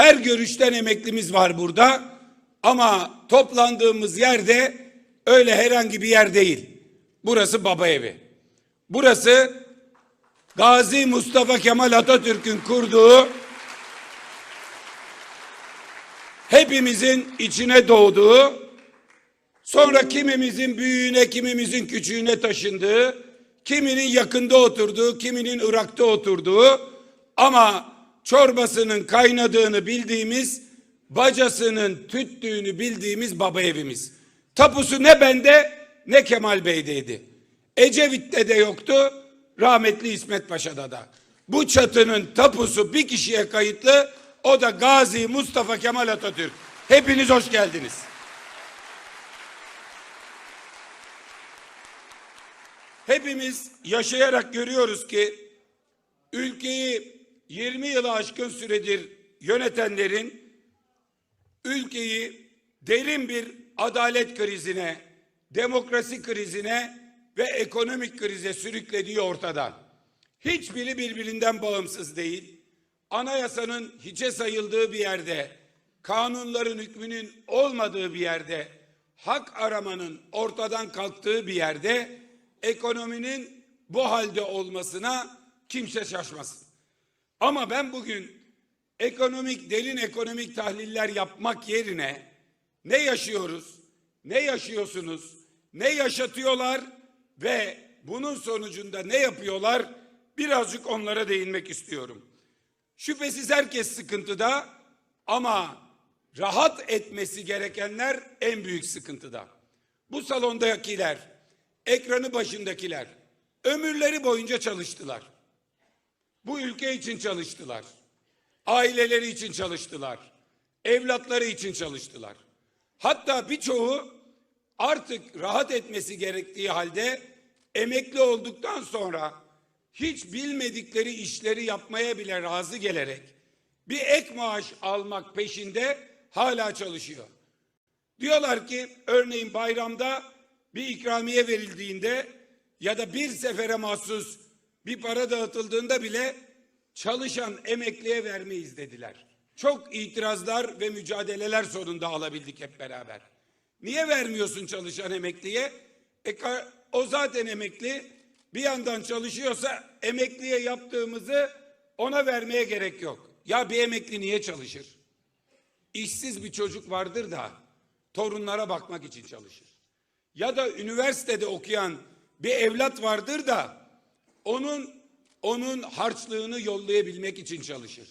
Her görüşten emeklimiz var burada. Ama toplandığımız yerde öyle herhangi bir yer değil. Burası baba evi. Burası Gazi Mustafa Kemal Atatürk'ün kurduğu hepimizin içine doğduğu Sonra kimimizin büyüğüne, kimimizin küçüğüne taşındığı, kiminin yakında oturduğu, kiminin Irak'ta oturduğu ama çorbasının kaynadığını bildiğimiz, bacasının tüttüğünü bildiğimiz baba evimiz. Tapusu ne bende ne Kemal Bey'deydi. Ecevit'te de yoktu, rahmetli İsmet Paşa'da da. Bu çatının tapusu bir kişiye kayıtlı, o da Gazi Mustafa Kemal Atatürk. Hepiniz hoş geldiniz. Hepimiz yaşayarak görüyoruz ki ülkeyi 20 yılı aşkın süredir yönetenlerin ülkeyi derin bir adalet krizine, demokrasi krizine ve ekonomik krize sürüklediği ortada. Hiçbiri birbirinden bağımsız değil. Anayasanın hiçe sayıldığı bir yerde, kanunların hükmünün olmadığı bir yerde, hak aramanın ortadan kalktığı bir yerde ekonominin bu halde olmasına kimse şaşmasın. Ama ben bugün ekonomik derin ekonomik tahliller yapmak yerine ne yaşıyoruz, ne yaşıyorsunuz, ne yaşatıyorlar ve bunun sonucunda ne yapıyorlar birazcık onlara değinmek istiyorum. Şüphesiz herkes sıkıntıda ama rahat etmesi gerekenler en büyük sıkıntıda. Bu salondakiler, ekranı başındakiler ömürleri boyunca çalıştılar. Bu ülke için çalıştılar. Aileleri için çalıştılar. Evlatları için çalıştılar. Hatta birçoğu artık rahat etmesi gerektiği halde emekli olduktan sonra hiç bilmedikleri işleri yapmaya bile razı gelerek bir ek maaş almak peşinde hala çalışıyor. Diyorlar ki örneğin bayramda bir ikramiye verildiğinde ya da bir sefere mahsus bir para dağıtıldığında bile çalışan emekliye vermeyiz dediler. Çok itirazlar ve mücadeleler sonunda alabildik hep beraber. Niye vermiyorsun çalışan emekliye? E, o zaten emekli bir yandan çalışıyorsa emekliye yaptığımızı ona vermeye gerek yok. Ya bir emekli niye çalışır? İşsiz bir çocuk vardır da torunlara bakmak için çalışır. Ya da üniversitede okuyan bir evlat vardır da onun onun harçlığını yollayabilmek için çalışır.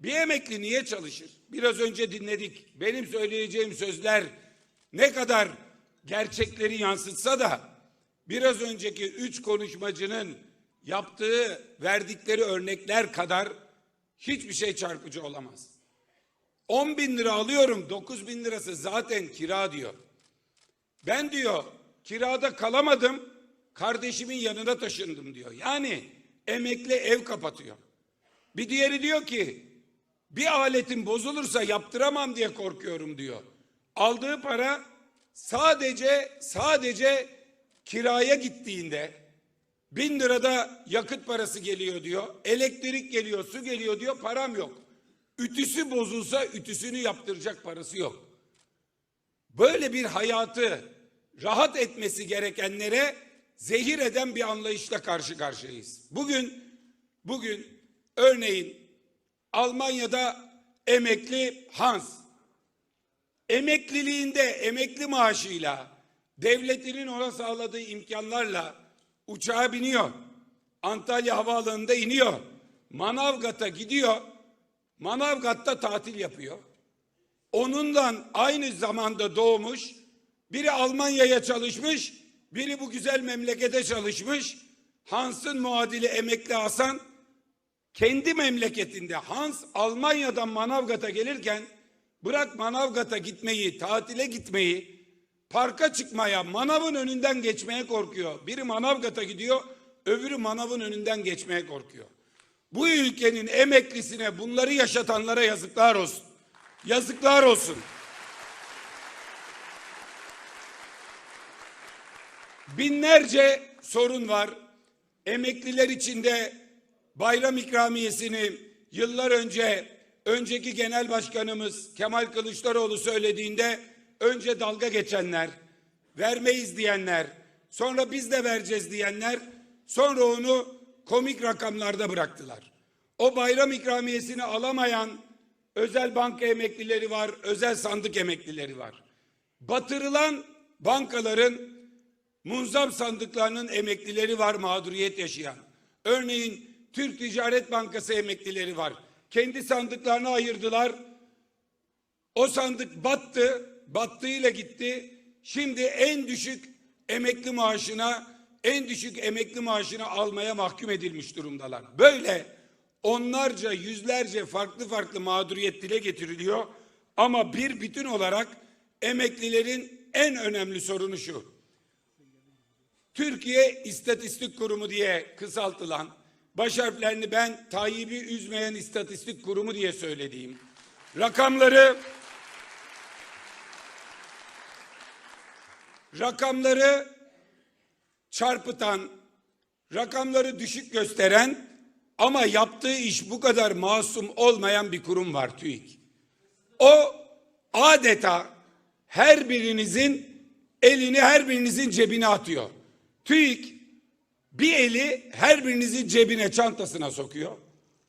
Bir emekli niye çalışır? Biraz önce dinledik. Benim söyleyeceğim sözler ne kadar gerçekleri yansıtsa da biraz önceki üç konuşmacının yaptığı, verdikleri örnekler kadar hiçbir şey çarpıcı olamaz. 10 bin lira alıyorum, 9 bin lirası zaten kira diyor. Ben diyor kirada kalamadım, kardeşimin yanına taşındım diyor. Yani emekli ev kapatıyor. Bir diğeri diyor ki bir aletim bozulursa yaptıramam diye korkuyorum diyor. Aldığı para sadece sadece kiraya gittiğinde bin lirada yakıt parası geliyor diyor. Elektrik geliyor, su geliyor diyor. Param yok. Ütüsü bozulsa ütüsünü yaptıracak parası yok. Böyle bir hayatı rahat etmesi gerekenlere zehir eden bir anlayışla karşı karşıyayız. Bugün bugün örneğin Almanya'da emekli Hans emekliliğinde emekli maaşıyla devletinin ona sağladığı imkanlarla uçağa biniyor. Antalya Havaalanı'nda iniyor. Manavgat'a gidiyor. Manavgat'ta tatil yapıyor. Onunla aynı zamanda doğmuş biri Almanya'ya çalışmış, biri bu güzel memlekete çalışmış. Hans'ın muadili emekli Hasan kendi memleketinde Hans Almanya'dan Manavgat'a gelirken bırak Manavgat'a gitmeyi, tatile gitmeyi, parka çıkmaya, manavın önünden geçmeye korkuyor. Biri Manavgat'a gidiyor, öbürü manavın önünden geçmeye korkuyor. Bu ülkenin emeklisine bunları yaşatanlara yazıklar olsun. Yazıklar olsun. Binlerce sorun var. Emekliler içinde bayram ikramiyesini yıllar önce önceki genel başkanımız Kemal Kılıçdaroğlu söylediğinde önce dalga geçenler, vermeyiz diyenler, sonra biz de vereceğiz diyenler sonra onu komik rakamlarda bıraktılar. O bayram ikramiyesini alamayan özel banka emeklileri var, özel sandık emeklileri var. Batırılan bankaların munzam sandıklarının emeklileri var mağduriyet yaşayan. Örneğin Türk Ticaret Bankası emeklileri var. Kendi sandıklarını ayırdılar. O sandık battı, battığıyla gitti. Şimdi en düşük emekli maaşına, en düşük emekli maaşını almaya mahkum edilmiş durumdalar. Böyle onlarca, yüzlerce farklı farklı mağduriyet dile getiriliyor. Ama bir bütün olarak emeklilerin en önemli sorunu şu. Türkiye İstatistik Kurumu diye kısaltılan, baş harflerini ben Tayyip'i üzmeyen istatistik kurumu diye söylediğim rakamları rakamları çarpıtan, rakamları düşük gösteren ama yaptığı iş bu kadar masum olmayan bir kurum var TÜİK. O adeta her birinizin elini her birinizin cebine atıyor. TÜİK bir eli her birinizin cebine çantasına sokuyor.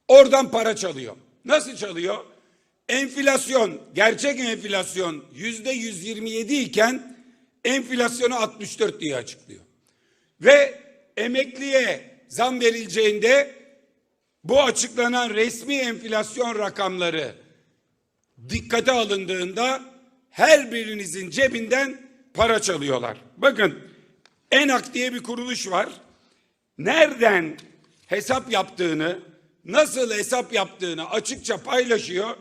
Oradan para çalıyor. Nasıl çalıyor? Enflasyon, gerçek enflasyon yüzde 127 iken enflasyonu 64 diye açıklıyor. Ve emekliye zam verileceğinde bu açıklanan resmi enflasyon rakamları dikkate alındığında her birinizin cebinden para çalıyorlar. Bakın ENAK diye bir kuruluş var. Nereden hesap yaptığını, nasıl hesap yaptığını açıkça paylaşıyor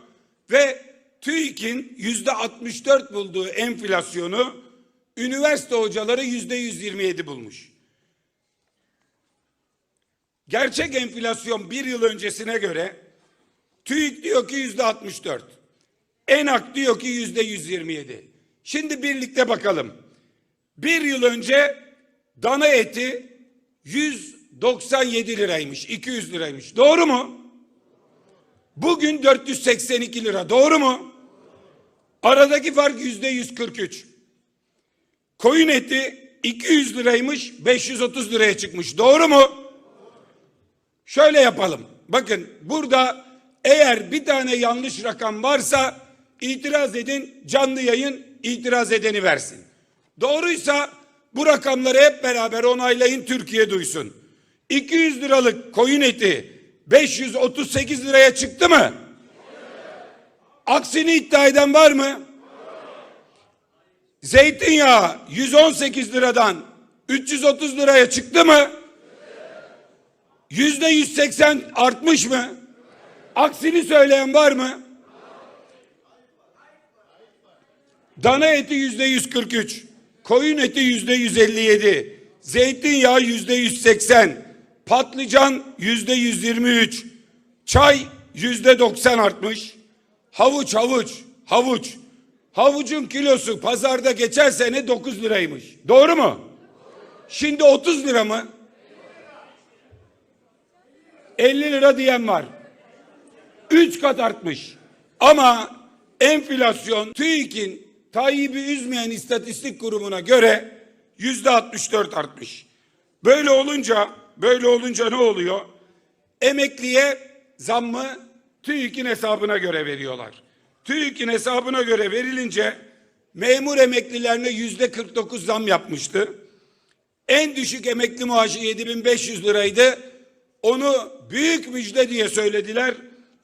ve TÜİK'in yüzde 64 bulduğu enflasyonu üniversite hocaları yüzde 127 bulmuş. Gerçek enflasyon bir yıl öncesine göre TÜİK diyor ki yüzde 64. ENAK diyor ki yüzde 127. Şimdi birlikte bakalım. Bir yıl önce dana eti 197 liraymış, 200 liraymış. Doğru mu? Bugün 482 lira. Doğru mu? Aradaki fark yüzde 143. Koyun eti 200 liraymış, 530 liraya çıkmış. Doğru mu? Şöyle yapalım. Bakın burada eğer bir tane yanlış rakam varsa itiraz edin, canlı yayın itiraz edeni versin. Doğruysa bu rakamları hep beraber onaylayın Türkiye duysun. 200 liralık koyun eti 538 liraya çıktı mı? Aksini iddia eden var mı? Zeytinyağı 118 liradan 330 liraya çıktı mı? Yüzde 180 artmış mı? Aksini söyleyen var mı? Dana eti yüzde 143, koyun eti yüzde 157, zeytinyağı yüzde 180, patlıcan yüzde 123, çay yüzde 90 artmış, havuç havuç havuç, havucun kilosu pazarda geçen sene 9 liraymış. Doğru mu? Şimdi 30 lira mı? 50 lira diyen var. 3 kat artmış. Ama enflasyon TÜİK'in Tayyip'i üzmeyen istatistik kurumuna göre yüzde 64 artmış. Böyle olunca böyle olunca ne oluyor? Emekliye zammı TÜİK'in hesabına göre veriyorlar. TÜİK'in hesabına göre verilince memur emeklilerine yüzde 49 zam yapmıştı. En düşük emekli maaşı 7500 liraydı. Onu büyük müjde diye söylediler.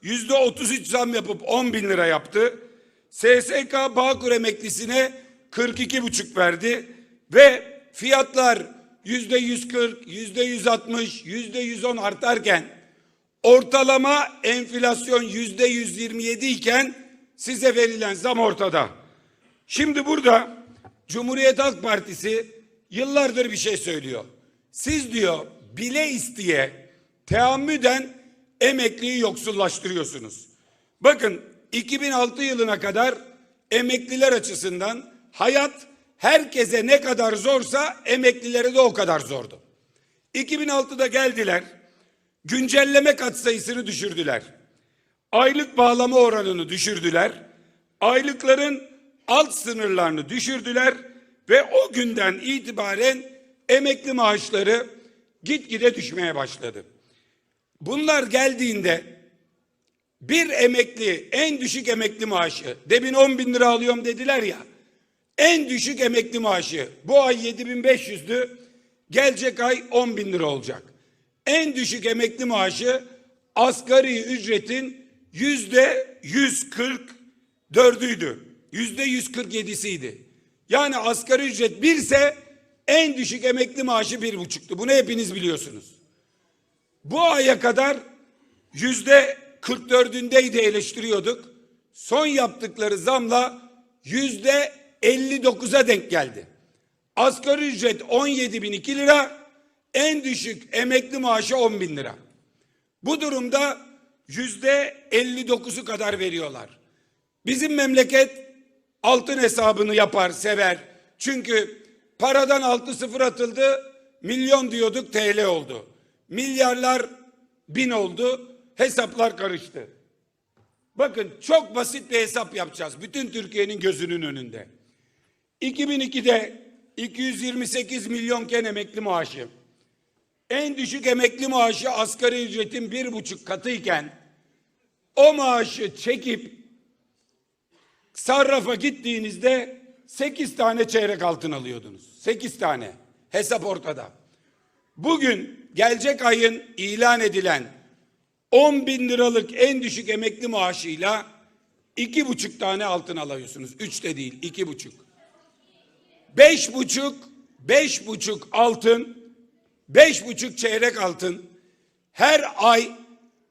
Yüzde 33 zam yapıp 10 bin lira yaptı. SSK Bağkur emeklisine 42 buçuk verdi ve fiyatlar yüzde 140, yüzde 160, yüzde 110 artarken ortalama enflasyon yüzde 127 iken size verilen zam ortada. Şimdi burada Cumhuriyet Halk Partisi yıllardır bir şey söylüyor. Siz diyor bile isteye teammüden emekliyi yoksullaştırıyorsunuz. Bakın 2006 yılına kadar emekliler açısından hayat herkese ne kadar zorsa emeklilere de o kadar zordu. 2006'da geldiler. Güncelleme katsayısını düşürdüler. Aylık bağlama oranını düşürdüler. Aylıkların alt sınırlarını düşürdüler ve o günden itibaren emekli maaşları gitgide düşmeye başladı. Bunlar geldiğinde bir emekli en düşük emekli maaşı demin 10 bin lira alıyorum dediler ya en düşük emekli maaşı bu ay 7500'dü gelecek ay 10 bin lira olacak. En düşük emekli maaşı asgari ücretin yüzde 144'üydü. Yüzde 147'siydi. Yani asgari ücret birse en düşük emekli maaşı bir buçuktu. Bunu hepiniz biliyorsunuz. Bu aya kadar yüzde 44'ündeydi eleştiriyorduk. Son yaptıkları zamla yüzde 59'a denk geldi. Asgari ücret 17 bin 2 lira, en düşük emekli maaşı 10 bin lira. Bu durumda yüzde 59'u kadar veriyorlar. Bizim memleket altın hesabını yapar, sever. Çünkü paradan altı sıfır atıldı, milyon diyorduk TL oldu. Milyarlar bin oldu, hesaplar karıştı. Bakın çok basit bir hesap yapacağız. Bütün Türkiye'nin gözünün önünde. 2002'de 228 milyonken emekli maaşı. En düşük emekli maaşı asgari ücretin bir buçuk katıyken o maaşı çekip sarrafa gittiğinizde 8 tane çeyrek altın alıyordunuz. 8 tane. Hesap ortada. Bugün gelecek ayın ilan edilen 10 bin liralık en düşük emekli maaşıyla iki buçuk tane altın alıyorsunuz. Üç de değil, iki buçuk. Beş buçuk, beş buçuk altın, beş buçuk çeyrek altın her ay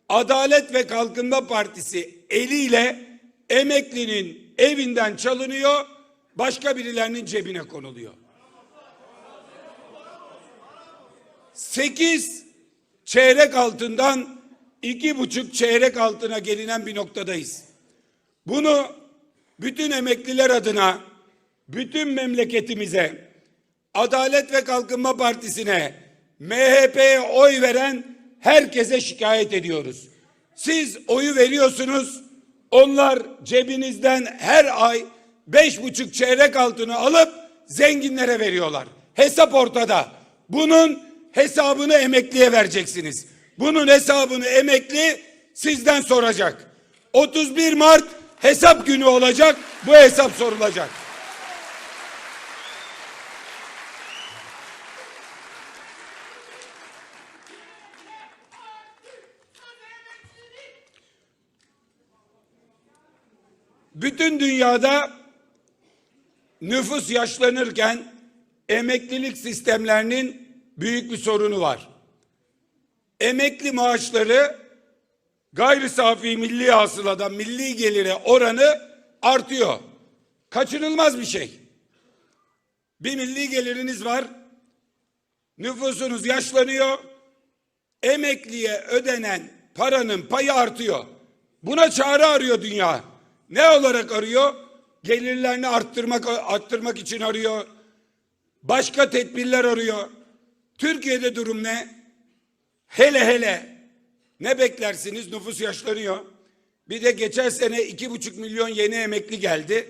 Adalet ve Kalkınma Partisi eliyle emeklinin evinden çalınıyor, başka birilerinin cebine konuluyor. Sekiz çeyrek altından iki buçuk çeyrek altına gelinen bir noktadayız. Bunu bütün emekliler adına, bütün memleketimize, Adalet ve Kalkınma Partisi'ne, MHP'ye oy veren herkese şikayet ediyoruz. Siz oyu veriyorsunuz, onlar cebinizden her ay beş buçuk çeyrek altını alıp zenginlere veriyorlar. Hesap ortada. Bunun hesabını emekliye vereceksiniz. Bunun hesabını emekli sizden soracak. 31 Mart hesap günü olacak. Bu hesap sorulacak. Bütün dünyada nüfus yaşlanırken emeklilik sistemlerinin büyük bir sorunu var. Emekli maaşları gayri safi milli hasıladan milli gelire oranı artıyor. Kaçınılmaz bir şey. Bir milli geliriniz var. Nüfusunuz yaşlanıyor. Emekliye ödenen paranın payı artıyor. Buna çare arıyor dünya. Ne olarak arıyor? Gelirlerini arttırmak arttırmak için arıyor. Başka tedbirler arıyor. Türkiye'de durum ne? Hele hele ne beklersiniz? Nüfus yaşlanıyor. Bir de geçen sene iki buçuk milyon yeni emekli geldi.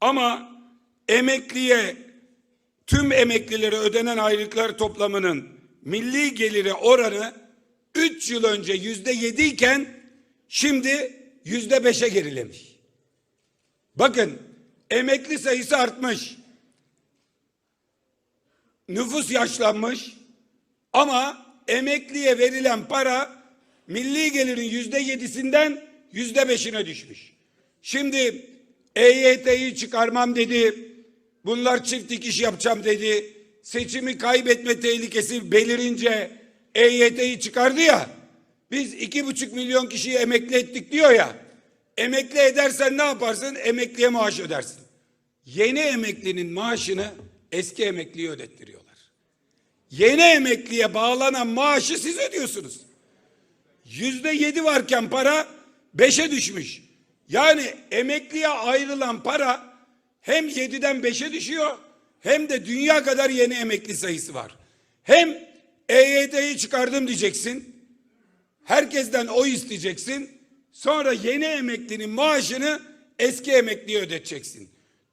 Ama emekliye tüm emeklilere ödenen aylıklar toplamının milli geliri oranı üç yıl önce yüzde yedi iken şimdi yüzde beşe gerilemiş. Bakın emekli sayısı artmış. Nüfus yaşlanmış ama emekliye verilen para milli gelirin yüzde yedisinden yüzde beşine düşmüş. Şimdi EYT'yi çıkarmam dedi. Bunlar çift dikiş yapacağım dedi. Seçimi kaybetme tehlikesi belirince EYT'yi çıkardı ya. Biz iki buçuk milyon kişiyi emekli ettik diyor ya. Emekli edersen ne yaparsın? Emekliye maaş ödersin. Yeni emeklinin maaşını eski emekliye ödettiriyorlar. Yeni emekliye bağlanan maaşı siz ödüyorsunuz. Yüzde yedi varken para beşe düşmüş. Yani emekliye ayrılan para hem yediden beşe düşüyor hem de dünya kadar yeni emekli sayısı var. Hem EYT'yi çıkardım diyeceksin. Herkesten oy isteyeceksin. Sonra yeni emeklinin maaşını eski emekliye ödeteceksin.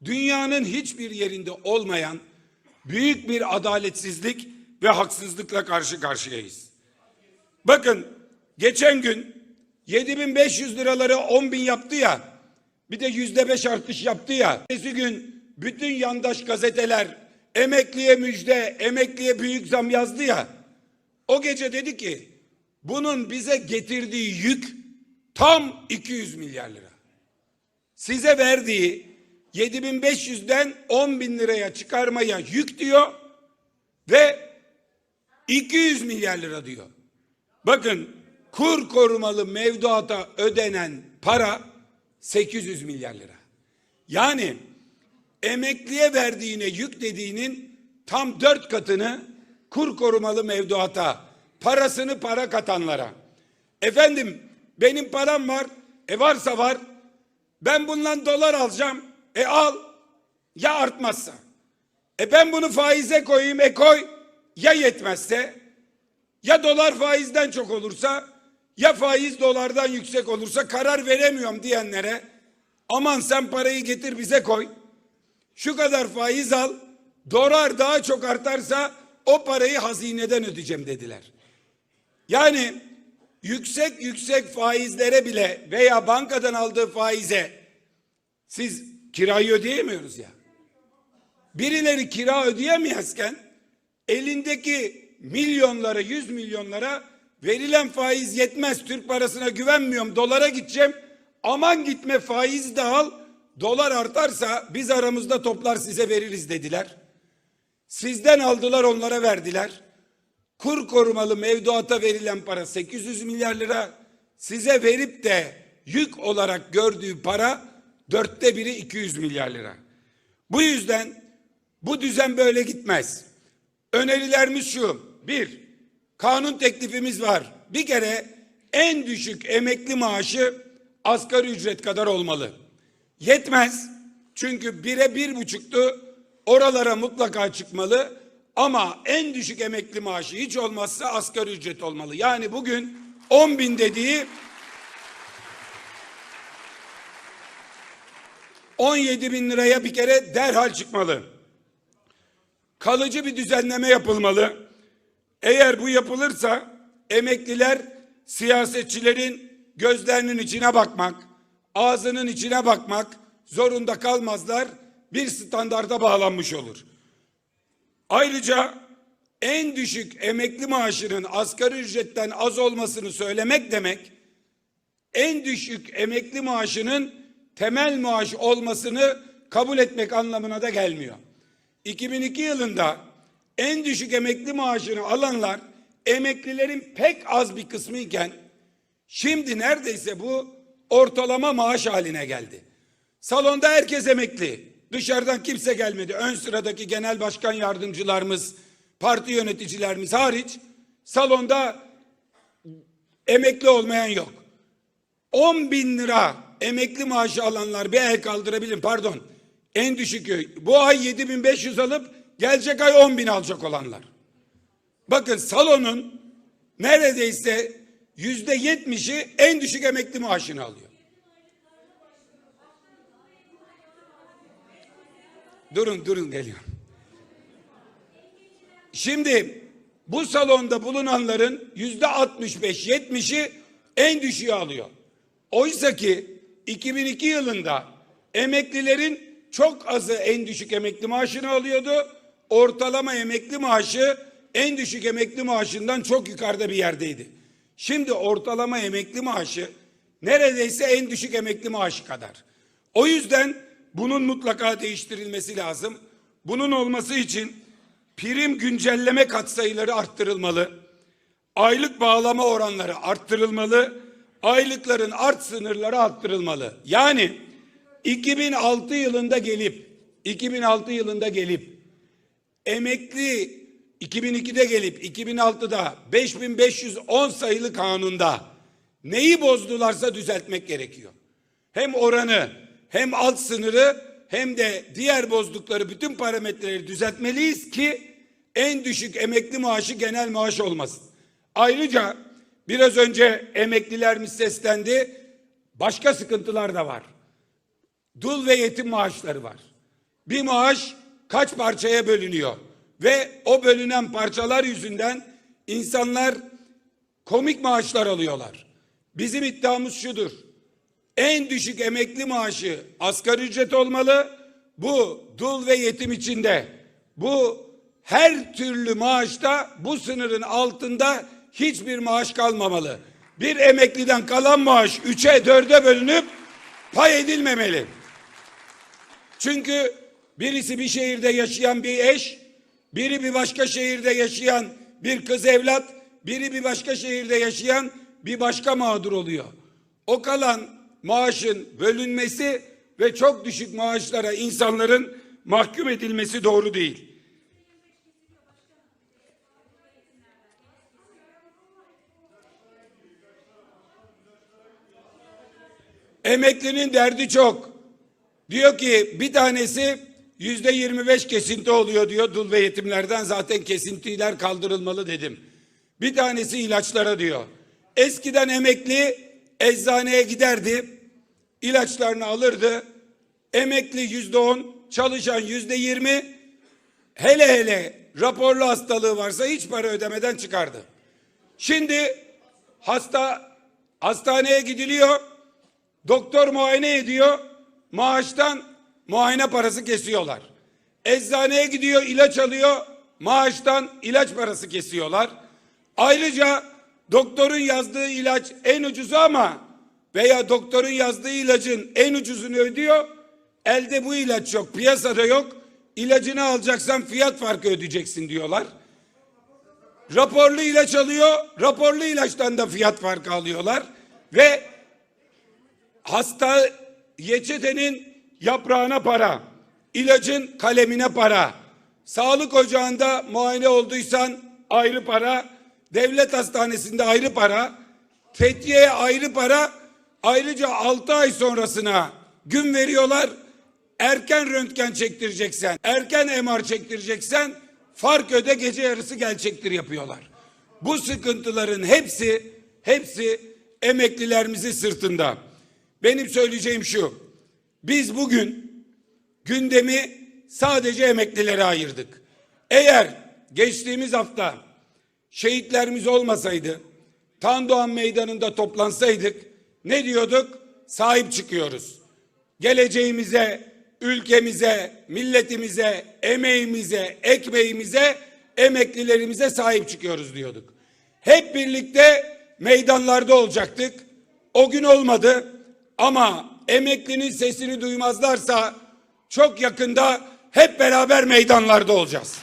Dünyanın hiçbir yerinde olmayan büyük bir adaletsizlik ve haksızlıkla karşı karşıyayız. Bakın geçen gün 7500 liraları 10 bin yaptı ya bir de yüzde beş artış yaptı ya. Ertesi gün bütün yandaş gazeteler emekliye müjde, emekliye büyük zam yazdı ya. O gece dedi ki bunun bize getirdiği yük tam 200 milyar lira. Size verdiği 7500'den 10 bin liraya çıkarmaya yük diyor ve 200 milyar lira diyor. Bakın kur korumalı mevduata ödenen para 800 milyar lira. Yani emekliye verdiğine yük dediğinin tam dört katını kur korumalı mevduata, parasını para katanlara. Efendim benim param var, e varsa var, ben bundan dolar alacağım, e al, ya artmazsa. E ben bunu faize koyayım, e koy, ya yetmezse, ya dolar faizden çok olursa, ya faiz dolardan yüksek olursa karar veremiyorum diyenlere, aman sen parayı getir bize koy, şu kadar faiz al, dolar daha çok artarsa o parayı hazineden ödeyeceğim dediler. Yani yüksek yüksek faizlere bile veya bankadan aldığı faize siz kirayı ödeyemiyoruz ya. Birileri kira ödeyemezken elindeki milyonlara, yüz milyonlara verilen faiz yetmez. Türk parasına güvenmiyorum. Dolara gideceğim. Aman gitme faiz de al. Dolar artarsa biz aramızda toplar size veririz dediler. Sizden aldılar onlara verdiler. Kur korumalı mevduata verilen para 800 milyar lira. Size verip de yük olarak gördüğü para dörtte biri 200 milyar lira. Bu yüzden bu düzen böyle gitmez. Önerilerimiz şu. Bir, kanun teklifimiz var. Bir kere en düşük emekli maaşı asgari ücret kadar olmalı. Yetmez. Çünkü bire bir buçuktu. Oralara mutlaka çıkmalı. Ama en düşük emekli maaşı hiç olmazsa asgari ücret olmalı. Yani bugün 10 bin dediği 17 bin liraya bir kere derhal çıkmalı. Kalıcı bir düzenleme yapılmalı. Eğer bu yapılırsa emekliler siyasetçilerin gözlerinin içine bakmak, ağzının içine bakmak zorunda kalmazlar. Bir standarda bağlanmış olur. Ayrıca en düşük emekli maaşının asgari ücretten az olmasını söylemek demek, en düşük emekli maaşının temel maaş olmasını kabul etmek anlamına da gelmiyor. 2002 yılında en düşük emekli maaşını alanlar emeklilerin pek az bir kısmı iken şimdi neredeyse bu ortalama maaş haline geldi. Salonda herkes emekli. Dışarıdan kimse gelmedi. Ön sıradaki genel başkan yardımcılarımız, parti yöneticilerimiz hariç salonda emekli olmayan yok. 10 bin lira emekli maaşı alanlar bir el kaldırabilir. Pardon. En düşükü. Bu ay 7500 alıp gelecek ay 10 bin alacak olanlar. Bakın salonun neredeyse yüzde yetmişi en düşük emekli maaşını alıyor. Durun durun geliyorum. Şimdi bu salonda bulunanların yüzde 65 70'i en düşüğü alıyor. Oysa ki 2002 yılında emeklilerin çok azı en düşük emekli maaşını alıyordu. Ortalama emekli maaşı en düşük emekli maaşından çok yukarıda bir yerdeydi. Şimdi ortalama emekli maaşı neredeyse en düşük emekli maaşı kadar. O yüzden bunun mutlaka değiştirilmesi lazım. Bunun olması için prim güncelleme katsayıları arttırılmalı. Aylık bağlama oranları arttırılmalı. Aylıkların art sınırları arttırılmalı. Yani 2006 yılında gelip 2006 yılında gelip emekli 2002'de gelip 2006'da 5510 sayılı kanunda neyi bozdularsa düzeltmek gerekiyor. Hem oranı hem alt sınırı hem de diğer bozdukları bütün parametreleri düzeltmeliyiz ki en düşük emekli maaşı genel maaş olmasın. Ayrıca biraz önce emeklilerimiz seslendi. başka sıkıntılar da var. Dul ve yetim maaşları var. Bir maaş kaç parçaya bölünüyor ve o bölünen parçalar yüzünden insanlar komik maaşlar alıyorlar. Bizim iddiamız şudur. En düşük emekli maaşı asgari ücret olmalı. Bu dul ve yetim içinde. Bu her türlü maaşta bu sınırın altında hiçbir maaş kalmamalı. Bir emekliden kalan maaş üçe dörde bölünüp pay edilmemeli. Çünkü birisi bir şehirde yaşayan bir eş, biri bir başka şehirde yaşayan bir kız evlat, biri bir başka şehirde yaşayan bir başka mağdur oluyor. O kalan maaşın bölünmesi ve çok düşük maaşlara insanların mahkum edilmesi doğru değil. Emeklinin derdi çok. Diyor ki bir tanesi yüzde 25 kesinti oluyor diyor dul ve yetimlerden zaten kesintiler kaldırılmalı dedim. Bir tanesi ilaçlara diyor. Eskiden emekli eczaneye giderdi, ilaçlarını alırdı. Emekli yüzde on, çalışan yüzde yirmi, hele hele raporlu hastalığı varsa hiç para ödemeden çıkardı. Şimdi hasta hastaneye gidiliyor, doktor muayene ediyor, maaştan muayene parası kesiyorlar. Eczaneye gidiyor, ilaç alıyor, maaştan ilaç parası kesiyorlar. Ayrıca doktorun yazdığı ilaç en ucuzu ama veya doktorun yazdığı ilacın en ucuzunu ödüyor. Elde bu ilaç yok, piyasada yok. İlacını alacaksan fiyat farkı ödeyeceksin diyorlar. Raporlu ilaç alıyor, raporlu ilaçtan da fiyat farkı alıyorlar ve hasta reçetenin yaprağına para, ilacın kalemine para, sağlık ocağında muayene olduysan ayrı para, devlet hastanesinde ayrı para, Fethiye'ye ayrı para, ayrıca 6 ay sonrasına gün veriyorlar. Erken röntgen çektireceksen, erken MR çektireceksen fark öde gece yarısı gel çektir yapıyorlar. Bu sıkıntıların hepsi hepsi emeklilerimizin sırtında. Benim söyleyeceğim şu. Biz bugün gündemi sadece emeklilere ayırdık. Eğer geçtiğimiz hafta şehitlerimiz olmasaydı, Tandoğan Meydanı'nda toplansaydık ne diyorduk? Sahip çıkıyoruz. Geleceğimize, ülkemize, milletimize, emeğimize, ekmeğimize, emeklilerimize sahip çıkıyoruz diyorduk. Hep birlikte meydanlarda olacaktık. O gün olmadı ama emeklinin sesini duymazlarsa çok yakında hep beraber meydanlarda olacağız.